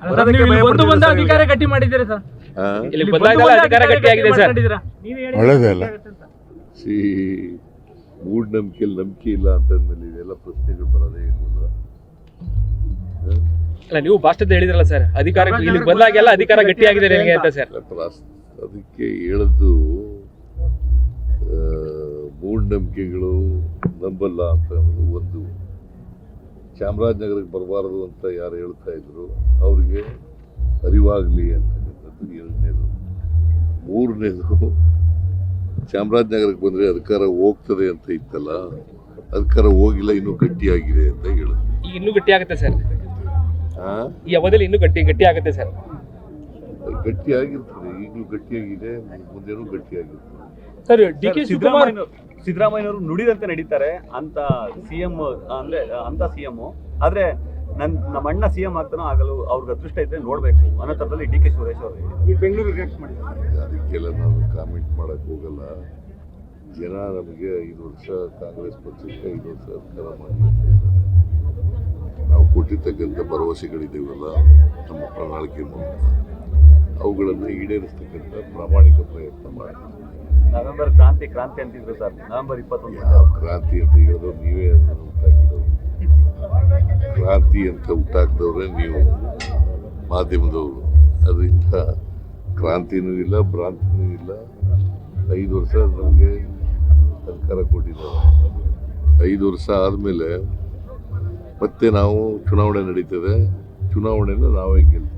ಅಲ್ಲ ಸರ್, ನೀವು ಇಲ್ಲಿ ಬಂದು ಬಂದು ಅಧಿಕಾರ ಗಟ್ಟಿ ಮಾಡಿದ್ದೀರಿ ಸರ್? ಇಲ್ಲಿ ಬಂದಾಗೆಲ್ಲ ಅಧಿಕಾರ ಗಟ್ಟಿಯಾಗಿದೆ ಸರ್. ಮಾಡ್ಕೊಂಡಿದ್ದೀರಾ. ಒಳ್ಳೇದೇ ಅಲ್ಲ. ಸಿ ಮೂಢನಂಬಿಕೆಯಲ್ಲಿ ನಂಬಿಕೆ ಇಲ್ಲ ಅಂತಂದ್ಮೇಲೆ ಇದೆಲ್ಲ ಪ್ರಶ್ನೆಗಳು ಬರೋದೇ ಇರ್ಬೋದು ಅಲ್ಲ ನೀವು ಭಾಷಣದ ಹೇಳಿದ್ರಲ್ಲ ಸರ್ ಅಧಿಕಾರ ಇಲ್ಲಿ ಬಂದಾಗೆಲ್ಲ ಅಧಿಕಾರ ಗಟ್ಟಿಯಾಗಿದೆ ನಿಮಗೆ ಅಂತ ಸರ್. ಅದಕ್ಕೆ ಹೇಳದ್ದು ಮೂಢನಂಬಿಕೆಗಳು ನಂಬಲ್ಲ ಅಂತ ಒಂದು ಚಾಮರಾಜನಗರಕ್ಕೆ ಬರಬಾರದು ಅಂತ ಯಾರು ಹೇಳ್ತಾ ಇದ್ರು ಅವ್ರಿಗೆ ಅರಿವಾಗಲಿ ಅಂತಕ್ಕಂಥದ್ದು ಎರಡನೇದು. ಮೂರನೇದು ಚಾಮರಾಜನಗರಕ್ಕೆ ಬಂದರೆ ಅಧಿಕಾರ ಹೋಗ್ತದೆ ಅಂತ ಇತ್ತಲ್ಲ ಅಧಿಕಾರ ಹೋಗಿಲ್ಲ ಇನ್ನೂ ಗಟ್ಟಿಯಾಗಿದೆ ಅಂತ ಹೇಳಿದ್ರು. ಈಗ ಇನ್ನೂ ಗಟ್ಟಿ ಆಗುತ್ತೆ ಸರ್? ಈ ಅವಧಿಯಲ್ಲಿ ಇನ್ನೂ ಗಟ್ಟಿ ಗಟ್ಟಿ ಆಗುತ್ತೆ ಸರ್. ಗಟ್ಟಿಯಾಗಿರ್ತದೆ ಈಗಲೂ ಗಟ್ಟಿಯಾಗಿದೆ ಮುಂದೇನು ಗಟ್ಟಿಯಾಗಿರ್ತದೆ ಸರ್ ಡಿ ಕೆ ಸಿದ್ದರಾಮಯ್ಯ ಸಿದ್ದರಾಮಯ್ಯನವರು ನುಡಿದಂತೆ ನಡೀತಾರೆ ಅಂತ ಸಿಎಂ ಅಂದ್ರೆ ಅಂತ ಸಿಎಂ. ಆದ್ರೆ ನನ್ ನಮ್ಮ ಅಣ್ಣ ಸಿಎಂ ಆಗ್ತಾನೋ ಆಗಲು ಅವ್ರಿಗೆ ಅದೃಷ್ಟ ಇದ್ರೆ ನೋಡ್ಬೇಕು. ಅನ್ನೋ ಥರದಲ್ಲಿ ಡಿ ಕೆ ಸುರೇಶ್ ಅವರು ಈ ಬೆಂಗಳೂರು ರಿಯಾಕ್ಟ್ ಮಾಡಿದ್ದಾರೆ ಅದಕ್ಕೆಲ್ಲ ನಾನು ಕಾಮೆಂಟ್ ಮಾಡಕ್ ಹೋಗಲ್ಲ. ಜನ ನಮಗೆ ಐದು ವರ್ಷ ಕಾಂಗ್ರೆಸ್ ಪಕ್ಷಕ್ಕೆ ಐದು ವರ್ಷ ಅಧಿಕಾರ ಮಾಡಿ. ನಾವು ಕೊಟ್ಟಿರ್ತಕ್ಕಂಥ ಭರವಸೆಗಳಿದ್ದೀವಲ್ಲ ನಮ್ಮ ಪ್ರಣಾಳಿಕೆ ಮೂಲಕ. ಅವುಗಳನ್ನು ಈಡೇರಿಸ್ತಕ್ಕಂಥ ಪ್ರಾಮಾಣಿಕ ಪ್ರಯತ್ನ ಮಾಡಿದೆ ನವೆಂಬರ್ ಕ್ರಾಂತಿ ಕ್ರಾಂತಿ ಅಂತಿದ್ರು ಸರ್. ನವೆಂಬರ್ ಇಪ್ಪತ್ತೊಂದು. ಕ್ರಾಂತಿ ಅಂತ ಹೇಳೋದು ನೀವೇ ಅದನ್ನು ಹುಟ್ಟಾಕಿದವರು ಕ್ರಾಂತಿ ಅಂತ ಹುಟ್ಟಾಕಿದವ್ರೆ ನೀವು ಮಾಧ್ಯಮದವರು. ಅದರಿಂದ ಕ್ರಾಂತಿನೂ ಇಲ್ಲ ಭ್ರಾಂತಿನೂ ಇಲ್ಲ. ಐದು ವರ್ಷ ನಮಗೆ ಸರ್ಕಾರ ಕೊಟ್ಟಿದ್ದಾರೆ. ಐದು ವರ್ಷ ಆದಮೇಲೆ ಮತ್ತೆ ನಾವು ಚುನಾವಣೆ ನಡೀತದೆ. ಚುನಾವಣೆಯನ್ನು ನಾವೇ ಗೆಲ್ತೀವಿ.